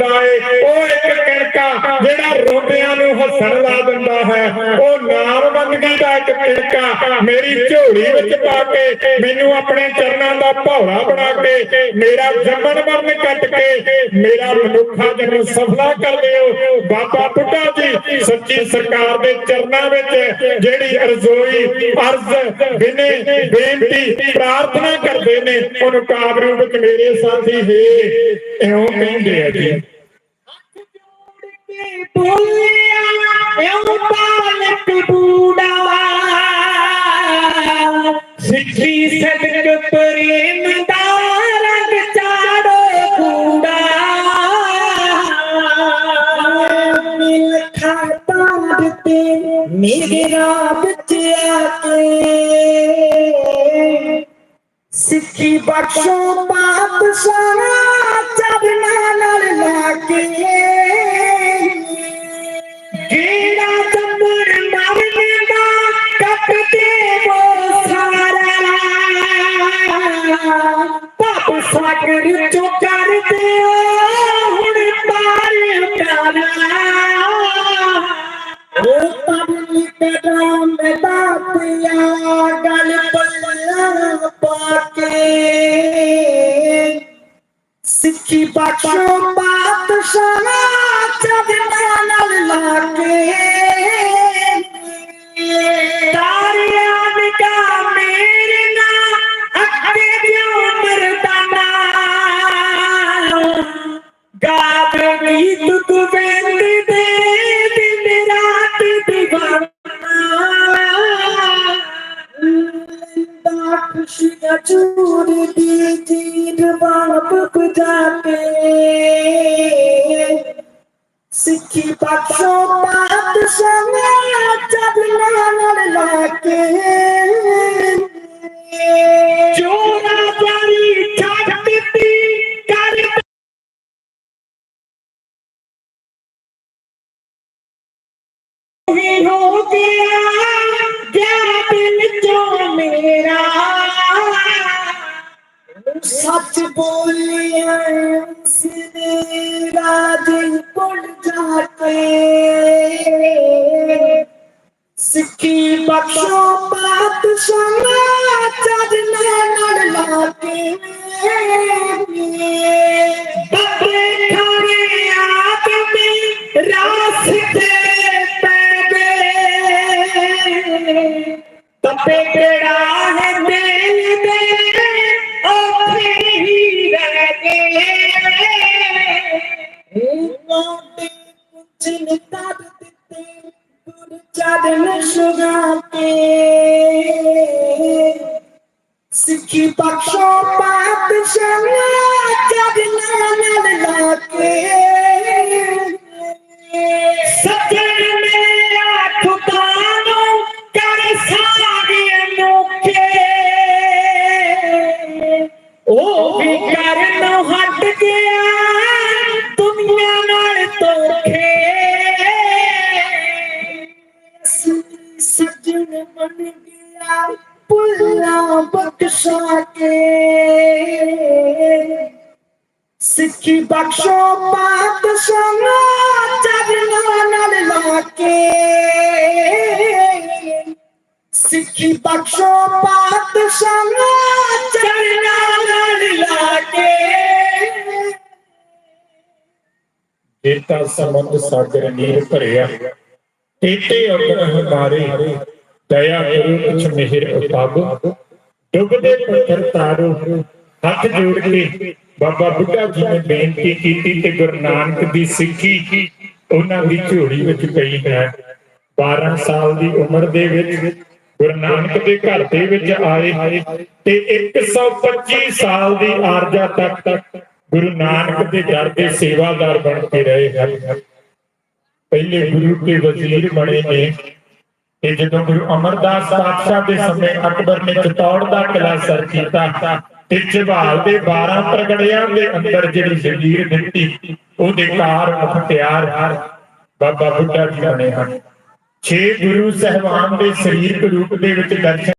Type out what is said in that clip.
ਦਿੰਦਾ ਏ। ਉਹ ਇੱਕ ਕਿਣਕਾ ਜਿਹੜਾ ਰੋਂਦਿਆਂ ਨੂੰ ਹੱਸਣ ਲਾ ਦਿੰਦਾ ਹੈ। ਉਹ ਨਾਮ ਬੰਦਗੀ ਦਾ ਇੱਕ ਕਿਣਕਾ ਮੇਰੀ ਝੋਲੀ ਵਿੱਚ ਪਾ ਕੇ ਮੈਨੂੰ ਆਪਣੇ ਚਰਨਾਂ ਦਾ ਭੌਰਾ ਬਣਾ ਕੇ, ਮੇਰਾ ਜੰਮਣ ਮਰਨ ਕੱਟ ਕੇ, ਮੇਰਾ ਮਨੁੱਖਾ ਜਨਮ ਸਫਲਾ ਕਰ ਦਿਓ। ਬਾਬਾ ਬੁੱਢਾ ਜੀ, ਸੱਚੀ ਸਰਕਾਰ ਦੇ ਚਰਨਾਂ ਵਿੱਚ ਜਿਹੜੀ ਅਰਜ਼ੋਈ, ਅਰਜ਼, ਬਿਨੇ ਬੇਨਤੀ, ਪ੍ਰਾਰਥਨਾ ਕਰਦੇ ਨੇ, ਉਹਨੂੰ ਕਾਬਰੂ ਵਿੱਚ ਮੇਰੇ ਸਾਥੀ ਹੈ, ਇਉਂ ਕਹਿੰਦੇ ਆ ਜੀ ਬੋਲਿਆ ਇਉਂ ਬਾਲਕ ਬੂੜਾ ਸਿੱਖੀ ਸਦਕ ਪ੍ਰੇਮ ਦਾ ਰੰਗ ਚਾੜੋ ਕੂੜਾ ਮਿਲ ਖਾਤਾਂ ਤੇ ਮੇਰੇ ਰਾਤ ਚ ਆ ਕੇ ਸਿੱਖੀ ਬਖਸ਼ੋ ਪਾਤਸ਼ਾਹ ਚਰਨਾਂ ਨਾਲ ਲਾ ਕੇ। ਪਾ ਕੇ ਸਿੱਖੀ ਬਖਸ਼ੋ ਪਾਤਸ਼ਾਹ ਚਰਨਾਂ ਨਾਲ ਲਾ ਕੇ ਤਾਰਿਆਂ ਨਿਕਾ ਮੇਰੇ ਨਾਲ ਅੱਗੇ ਦਿਓ ਮਰਦਾਨਾ ਗਾਦ ਖੁਸ਼ੀਆਂ ਚੂਰ ਦੀ ਜੀਰ ਬਾਪ ਗੁਜਾ ਕੇ ਸਿੱਖੀ ਬਖਸ਼ੋ ਪਾਤਸ਼ਾਹ ਜਦ ਨਾਲ ਲਾ ਕੇ ਚੋਰਾ ਜਾਰੀ ਛੱਡ ਦਿੱਤੀ ਕਰ ਹੀ ਹੋ ਗਿਆ ਗਿਆ ਦਿਲ ਚੋਂ ਮੇਰਾ ਸੱਚ ਬੋਲਿਆ ਸਿਰੇ ਰਾਜ ਪੁੱਲ ਜਾ ਕੇ ਸਿੱਖੀ ਬਖਸ਼ੋ ਪਾਤਸ਼ਾਹ ਚਰਨਾਂ ਨਾਲ ਲਾ ਚਰਨ ਸੁਗਾ ਕੇ ਸਿੱਖੀ ਬਖਸ਼ੋ ਪਾਤਸ਼ਾਹ ਚਰਨਾਂ ਬਣ ਗਿਆ ਪੁੱਲਾ ਬਖਸ਼ਾ ਕੇ ਸਿੱਖੀ ਬਖਸ਼ੋ ਪਾਤਸ਼ਾਹ ਚਰਨਾਂ ਨਾਲ ਲਾ ਕੇ ਸਿੱਖੀ ਬਖਸ਼ੋ ਪਾਤਸ਼ਾਹ ਚਰਨਾਂ ਨਾਲ ਲਾ ਕੇ ਜੇਤਾ ਸਮੁੰਦ ਸਾਗਰ ਨੀਰ ਭਰਿਆ ਟੇਟੇ ਅਗਰ ਹਮਾਰੇ ਦਇਆ ਕਰੋ ਕੁਛ ਮਿਹਰ ਉਪਾਗੋ ਡੁੱਬਦੇ ਪੱਥਰ ਤਾਰੋ, ਹੱਥ ਜੋੜ ਕੇ ਬਾਬਾ ਬੁੱਢਾ ਜੀ ਨੇ ਬੇਨਤੀ ਕੀਤੀ ਤੇ ਗੁਰੂ ਨਾਨਕ ਦੀ ਸਿੱਖੀ ਉਹਨਾਂ ਦੀ ਝੋਲੀ ਵਿੱਚ ਪਈ ਹੈ। 12 ਸਾਲ ਦੀ ਉਮਰ ਦੇ ਵਿੱਚ ਗੁਰੂ ਨਾਨਕ ਦੇ ਘਰ ਦੇ ਵਿੱਚ ਆਏ ਤੇ 125 ਸਾਲ ਦੀ ਆਰਜਾ ਤੱਕ ਤੱਕ ਗੁਰੂ ਨਾਨਕ ਦੇ ਘਰ ਦੇ ਸੇਵਾਦਾਰ ਬਣ ਕੇ ਰਹੇ ਹਨ। ਪਹਿਲੇ ਗੁਰੂ ਤੇ ਵਜ਼ੀਰ ਬਣੇ ਨੇ। ਤੇ ਜਦੋਂ ਗੁਰੂ ਅਮਰਦਾਸ ਪਾਤਸ਼ਾਹ ਦੇ ਸਮੇਂ ਅਕਬਰ ਨੇ ਚਤੌੜ ਦਾ ਕਿਲਾ ਸਰ ਕੀਤਾ ਤੇ ਝਬਾਲ ਦੇ 12 ਪ੍ਰਗੜਿਆਂ ਦੇ ਅੰਦਰ ਜਿਹੜੀ ਜ਼ੰਜੀਰ ਦਿੱਤੀ, ਉਹਦੇ ਕਾਰ ਮੁਖਤਿਆਰ ਬਾਬਾ ਬੁੱਢਾ ਜੀ ਬਣੇ ਹਨ। ਛੇ ਗੁਰੂ ਸਹਿਬਾਨ ਦੇ ਸਰੀਰਕ ਰੂਪ ਦੇ ਵਿੱਚ ਦਰਸ਼ਨ